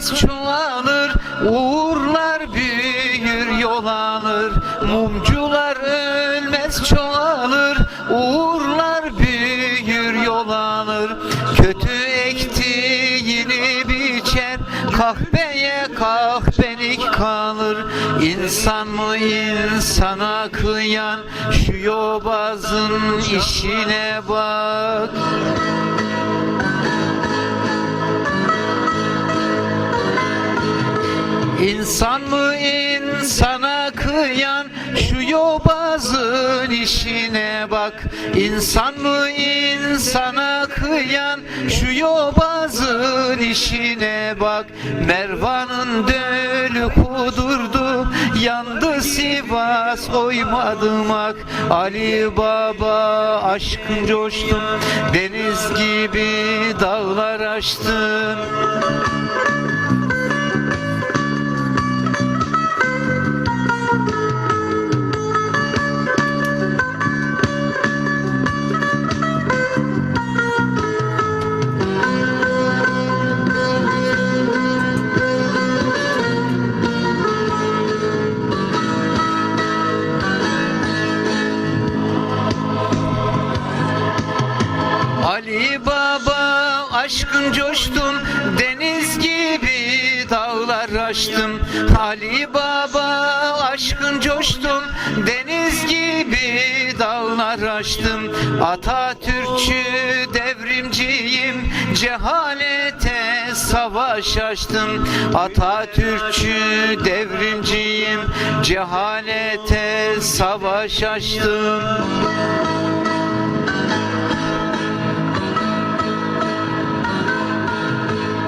ölmez çoğalır Uğurlar büyür yol alır. Mumcular ölmez çoğalır Uğurlar büyür yol alır. Kötü ektiğini biçer Kahveye kahpelik kalır. İnsan mı insana kıyan Şu yobazın işine bak İnsan mı insana kıyan şu yobazın işine bak? İnsan mı insana kıyan şu yobazın işine bak? Mervan'ın dölü kudurdu yandı Sivas oymadımak Ali Baba aşkın coştun deniz gibi dağlar aştın Ali Baba aşkın coştun. Deniz gibi dağlar aştım Ali Baba aşkın coştun. Deniz gibi dağlar aştım Atatürkçü devrimciyim. Cehalete savaş açtım. Atatürkçü devrimciyim. Cehalete savaş açtım